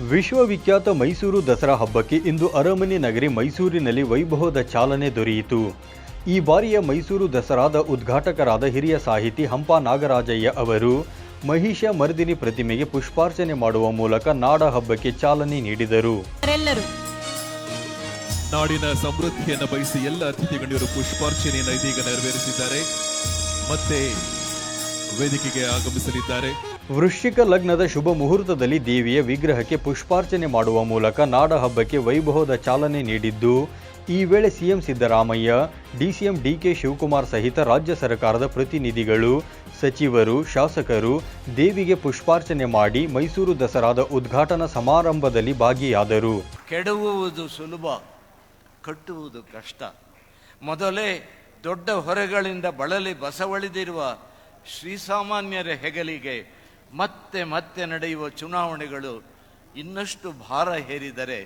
ವಿಶ್ವವಿಖ್ಯಾತ ಮೈಸೂರು ದಸರಾ ಹಬ್ಬಕ್ಕೆ ಇಂದು ಅರಮನೆ ನಗರಿ ಮೈಸೂರಿನಲ್ಲಿ ವೈಭವದ ಚಾಲನೆ ದೊರೆಯಿತು. ಈ ಬಾರಿಯ ಮೈಸೂರು ದಸರಾದ ಉದ್ಘಾಟಕರಾದ ಹಿರಿಯ ಸಾಹಿತಿ ಹಂಪ ನಾಗರಾಜಯ್ಯ ಅವರು ಮಹಿಷ ಮರ್ದಿನಿ ಪ್ರತಿಮೆಗೆ ಪುಷ್ಪಾರ್ಚನೆ ಮಾಡುವ ಮೂಲಕ ನಾಡ ಹಬ್ಬಕ್ಕೆ ಚಾಲನೆ ನೀಡಿದರು. ನಾಡಿನ ಸಮೃದ್ಧಿಯನ್ನು ಬಯಸಿ ಎಲ್ಲ ಅತಿಥಿ ಗಣ್ಯರು ಪುಷ್ಪಾರ್ಚನೆಯನ್ನು ಇದೀಗ ನೆರವೇರಿಸಿದ್ದಾರೆ. ಮತ್ತೆ ವೇದಿಕೆಗೆ ಆಗಮಿಸಲಿದ್ದಾರೆ. ವೃಶ್ಚಿಕ ಲಗ್ನದ ಶುಭ ಮುಹೂರ್ತದಲ್ಲಿ ದೇವಿಯ ವಿಗ್ರಹಕ್ಕೆ ಪುಷ್ಪಾರ್ಚನೆ ಮಾಡುವ ಮೂಲಕ ನಾಡ ಹಬ್ಬಕ್ಕೆ ವೈಭವದ ಚಾಲನೆ ನೀಡಿದ್ದು, ಈ ವೇಳೆ CM Siddaramaiah, DCM D K Shivakumar ಸಹಿತ ರಾಜ್ಯ ಸರ್ಕಾರದ ಪ್ರತಿನಿಧಿಗಳು, ಸಚಿವರು, ಶಾಸಕರು ದೇವಿಗೆ ಪುಷ್ಪಾರ್ಚನೆ ಮಾಡಿ ಮೈಸೂರು ದಸರಾದ ಉದ್ಘಾಟನಾ ಸಮಾರಂಭದಲ್ಲಿ ಭಾಗಿಯಾದರು. ಕೆಡವುವುದು ಸುಲಭ, ಕಟ್ಟುವುದು ಕಷ್ಟ. ಮೊದಲೇ ದೊಡ್ಡ ಹೊರೆಗಳಿಂದ ಬಳಲಿ ಬಸವಳಿದಿರುವ ಶ್ರೀಸಾಮಾನ್ಯರ ಹೆಗಲಿಗೆ ಮತ್ತೆ ಮತ್ತೆ ನಡೆಯುವ ಚುನಾವಣೆಗಳು ಇನ್ನಷ್ಟು ಭಾರ ಹೇರಿದರೆ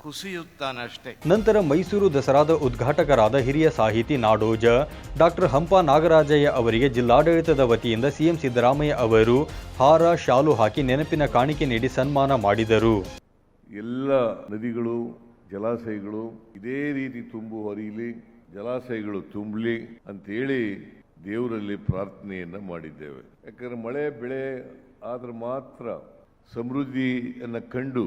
ಕುಸಿಯುತ್ತಾನಷ್ಟೇ ನಂತರ ಮೈಸೂರು ದಸರಾದ ಉದ್ಘಾಟಕರಾದ ಹಿರಿಯ ಸಾಹಿತಿ ನಾಡೋಜ ಡಾಕ್ಟರ್ ಹಂಪ ನಾಗರಾಜಯ್ಯ ಅವರಿಗೆ ಜಿಲ್ಲಾಡಳಿತದ ವತಿಯಿಂದ ಸಿಎಂ ಸಿದ್ದರಾಮಯ್ಯ ಅವರು ಹಾರ ಶಾಲು ಹಾಕಿ ನೆನಪಿನ ಕಾಣಿಕೆ ನೀಡಿ ಸನ್ಮಾನ ಮಾಡಿದರು. ಎಲ್ಲ ನದಿಗಳು ಜಲಾಶಯಗಳು ಇದೇ ರೀತಿ ತುಂಬು ಹರಿಯಲಿ ಜಲಾಶಯಗಳು ತುಂಬಲಿ ಅಂತೇಳಿ ದೇವರಲ್ಲಿ ಪ್ರಾರ್ಥನೆಯನ್ನು ಮಾಡಿದ್ದೇವೆ. ಯಾಕಂದರೆ ಮಳೆ, ಬೆಳೆ ಆದರೆ ಮಾತ್ರ ಸಮೃದ್ಧಿಯನ್ನು ಕಂಡು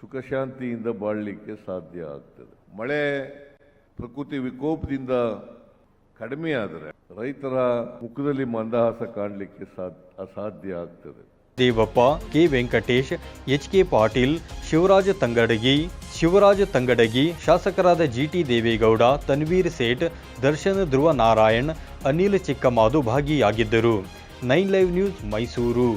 ಸುಖಶಾಂತಿಯಿಂದ ಬಾಳಲಿಕ್ಕೆ ಸಾಧ್ಯ ಆಗ್ತದೆ. ಮಳೆ ಪ್ರಕೃತಿ ವಿಕೋಪದಿಂದ ಕಡಿಮೆ ಆದರೆ ರೈತರ ಮುಖದಲ್ಲಿ ಮಂದಹಾಸ ಕಾಣಲಿಕ್ಕೆ ಸಾಧ್ಯ ಅಸಾಧ್ಯ ಆಗ್ತದೆ. Devappa K Venkatesh, H K Patil, Shivaraj Tangadagi Shivaraj Tangadagi, ಶಾಸಕರಾದ ಜಿಟಿ ದೇವೇಗೌಡ, ತನ್ವೀರ್ ಸೇಠ್, ದರ್ಶನ್ ಧ್ರುವ ನಾರಾಯಣ್, ಅನಿಲ್ ಚಿಕ್ಕಮಾದು ಭಾಗಿಯಾಗಿದ್ದರು. Nine live news Mysuru.